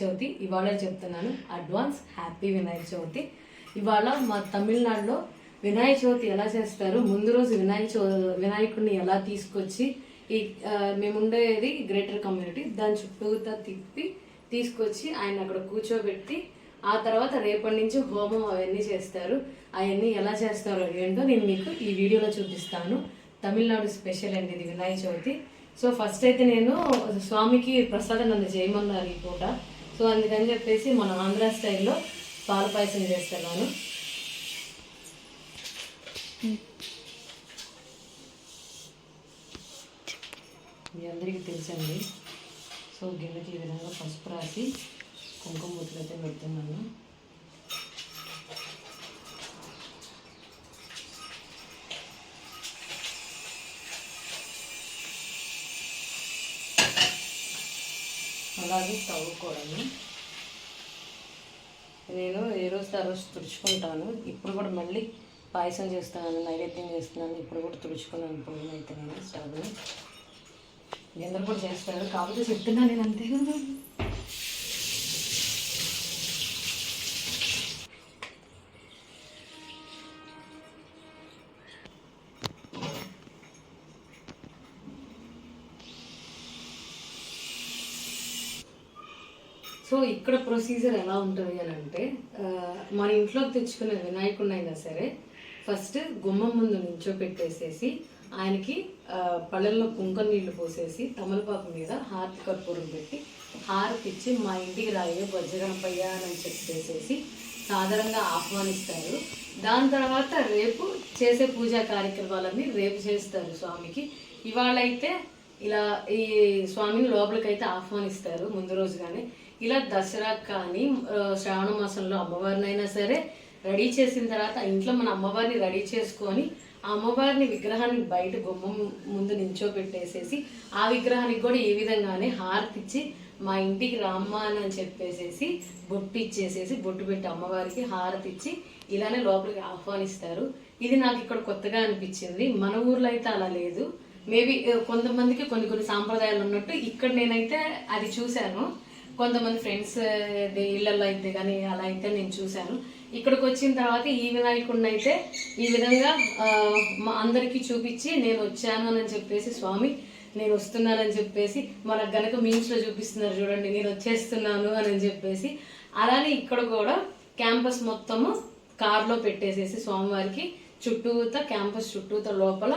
చవితి ఇవాళ చెప్తున్నాను. Advance happy Vinayaka Chavithi ఇవాళ మా తమిళనాడులో వినాయక చవితి ఎలా చేస్తారు? ముందు రోజు వినాయక చవి వినాయకుడిని ఎలా తీసుకొచ్చి ఈ మేముండేది మేము ఉండేది గ్రేటర్ కమ్యూనిటీ దాని చుట్టూతా తిప్పి తీసుకొచ్చి ఆయన అక్కడ కూర్చోబెట్టి ఆ తర్వాత రేపటి నుంచి హోమం అవన్నీ చేస్తారు. అవన్నీ ఎలా చేస్తారో ఏంటో నేను మీకు ఈ వీడియోలో చూపిస్తాను. తమిళనాడు స్పెషల్ అండి ఇది వినాయక చవితి సో ఫస్ట్ అయితే నేను స్వామికి ప్రసాదం నన్ను చేయమన్నారు ఈ పూట? సో అందుకని చెప్పేసి మన ఆంధ్ర స్టైల్లో పాల పాయసం చేస్తున్నాను. మీ అందరికీ తెలుసండి. సో గిన్నెకి ఈ విధంగా పసుపు రాసి కుంకుమ ముద్దలు అయితే పెడుతున్నాను. అలాగే తవ్వుకోవడము నేను ఏ రోజు ఆ రోజు తుడుచుకుంటాను. ఇప్పుడు కూడా మళ్ళీ పాయసం చేస్తున్నాను నైవేద్యం చేస్తున్నాను. ఇప్పుడు కూడా తుడుచుకున్నాను. పొయ్యి అయితే నేను స్టవ్ని అందరు కూడా చేస్తారు కాకపోతే చెప్తున్నాను నేను అంతే. సో ఇక్కడ ప్రొసీజర్ ఎలా ఉంటుంది అని అంటే మన ఇంట్లోకి తెచ్చుకునే వినాయకుడిని అయినా సరే ఫస్ట్ గుమ్మం ముందు నించోపెట్టేసేసి ఆయనకి పళ్ళల్లో కుంకుమ నీళ్ళు పోసేసి తమలపాకు మీద హారతి కర్పూరం పెట్టి హారతి ఇచ్చి మా ఇంటికి రాయే బొజ్జగణపయ్య అని చెప్పేసేసి సాధారణంగా ఆహ్వానిస్తారు. దాని తర్వాత రేపు చేసే పూజా కార్యక్రమాలన్నీ రేపు చేస్తారు స్వామికి. ఇవాళ అయితే ఇలా ఈ స్వామిని లోపలికైతే ఆహ్వానిస్తారు ముందు రోజుగానే. ఇలా దసరా కానీ శ్రావణ మాసంలో అమ్మవారిని అయినా సరే రెడీ చేసిన తర్వాత ఇంట్లో మన అమ్మవారిని రెడీ చేసుకొని ఆ అమ్మవారిని విగ్రహాన్ని బయట గుమ్మం ముందు నించోబెట్టేసేసి ఆ విగ్రహానికి కూడా ఈ విధంగానే హారతి ఇచ్చి మా ఇంటికి రామ్మా అని చెప్పేసేసి బొట్టు ఇచ్చేసేసి బొట్టు పెట్టి అమ్మవారికి హారతి ఇచ్చి ఇలానే లోపలికి ఆహ్వానిస్తారు. ఇది నాకు ఇక్కడ కొత్తగా అనిపించింది. మన ఊర్లో అయితే అలా లేదు. మేబీ కొంతమందికి కొన్ని కొన్ని సాంప్రదాయాలు ఉన్నట్టు ఇక్కడ నేనైతే అది చూశాను. కొంతమంది ఫ్రెండ్స్ ఇళ్ళల్లో అయితే కానీ అలా అయితే నేను చూశాను. ఇక్కడికి వచ్చిన తర్వాత ఈ వినాయకుడిని అయితే ఈ విధంగా మా అందరికీ చూపించి నేను వచ్చాను అని చెప్పేసి స్వామి నేను వస్తున్నానని చెప్పేసి మనకు గనక మీమ్స్లో చూపిస్తున్నారు చూడండి నేను వచ్చేస్తున్నాను అని చెప్పేసి అలానే ఇక్కడ కూడా క్యాంపస్ మొత్తము కార్లో పెట్టేసేసి స్వామివారికి చుట్టూత క్యాంపస్ చుట్టూత లోపల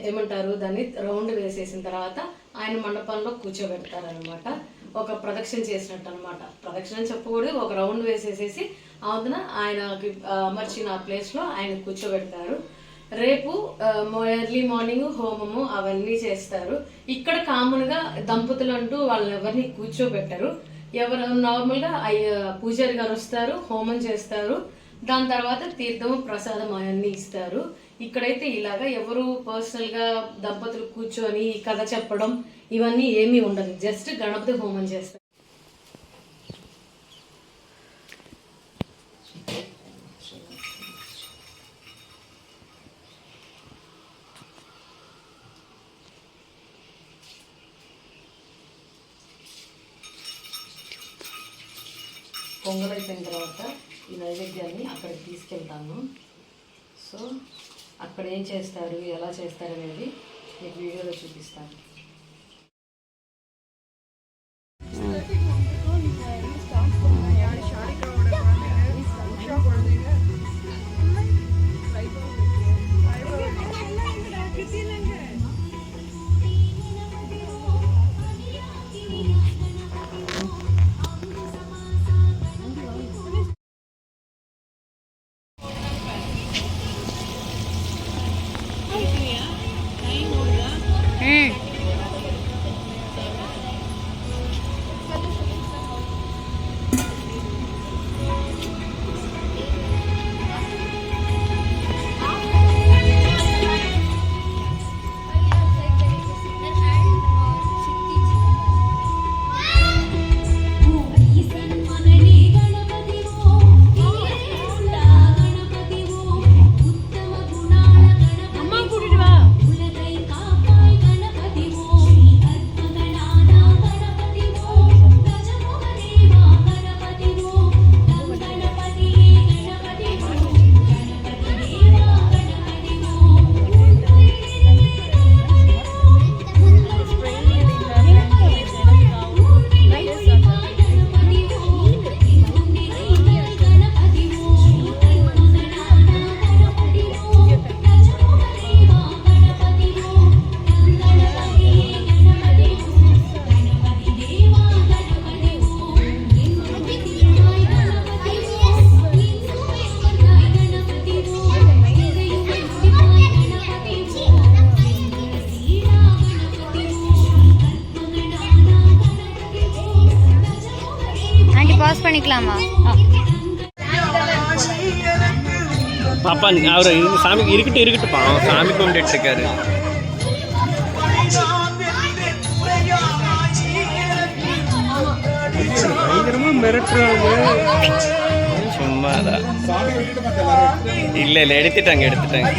ఏమంటారు? దాన్ని రౌండ్ వేసేసిన తర్వాత ఆయన మండపంలో కూర్చోబెడతారనమాట ఒక ప్రదక్షిణ చేసినట్టు అనమాట ప్రదక్షిణ చెప్పకూడదు ఒక రౌండ్ వేసేసేసి అవుతున్న ఆయన అమర్చిన ఆ ప్లేస్లో ఆయన కూర్చోబెడతారు. రేపు ఎర్లీ మార్నింగ్ హోమము అవన్నీ చేస్తారు. ఇక్కడ కామన్గా దంపతులు అంటూ వాళ్ళని ఎవరిని కూర్చోబెట్టరు. ఎవరు నార్మల్గా అయ్య- పూజారి గారు వస్తారు హోమం చేస్తారు. దాని తర్వాత తీర్థము ప్రసాదం అవన్నీ ఇస్తారు. ఇక్కడైతే ఇలాగా ఎవరు పర్సనల్గా దంపతులు కూర్చొని కథ చెప్పడం ఇవన్నీ ఏమీ ఉండదు. జస్ట్ గణపతి హోమం చేస్తారు. పొంగలైపోయిన తర్వాత ఈ నైవేద్యాన్ని అక్కడికి తీసుకెళ్తాను సో అక్కడ ఏం చేస్తారు ఎలా చేస్తారు అనేది మీకు వీడియోలో చూపిస్తాను யூஸ் பண்ணிக்கலாமா பாப்பா அவர் சாமிக்கு இருக்கட்டும் இருக்கட்டும்ப்பா சாமி கும்பிட்டு இருக்காரு. சும்மாதா இல்ல இல்ல எடுத்துட்டாங்க எடுத்துட்டாங்க.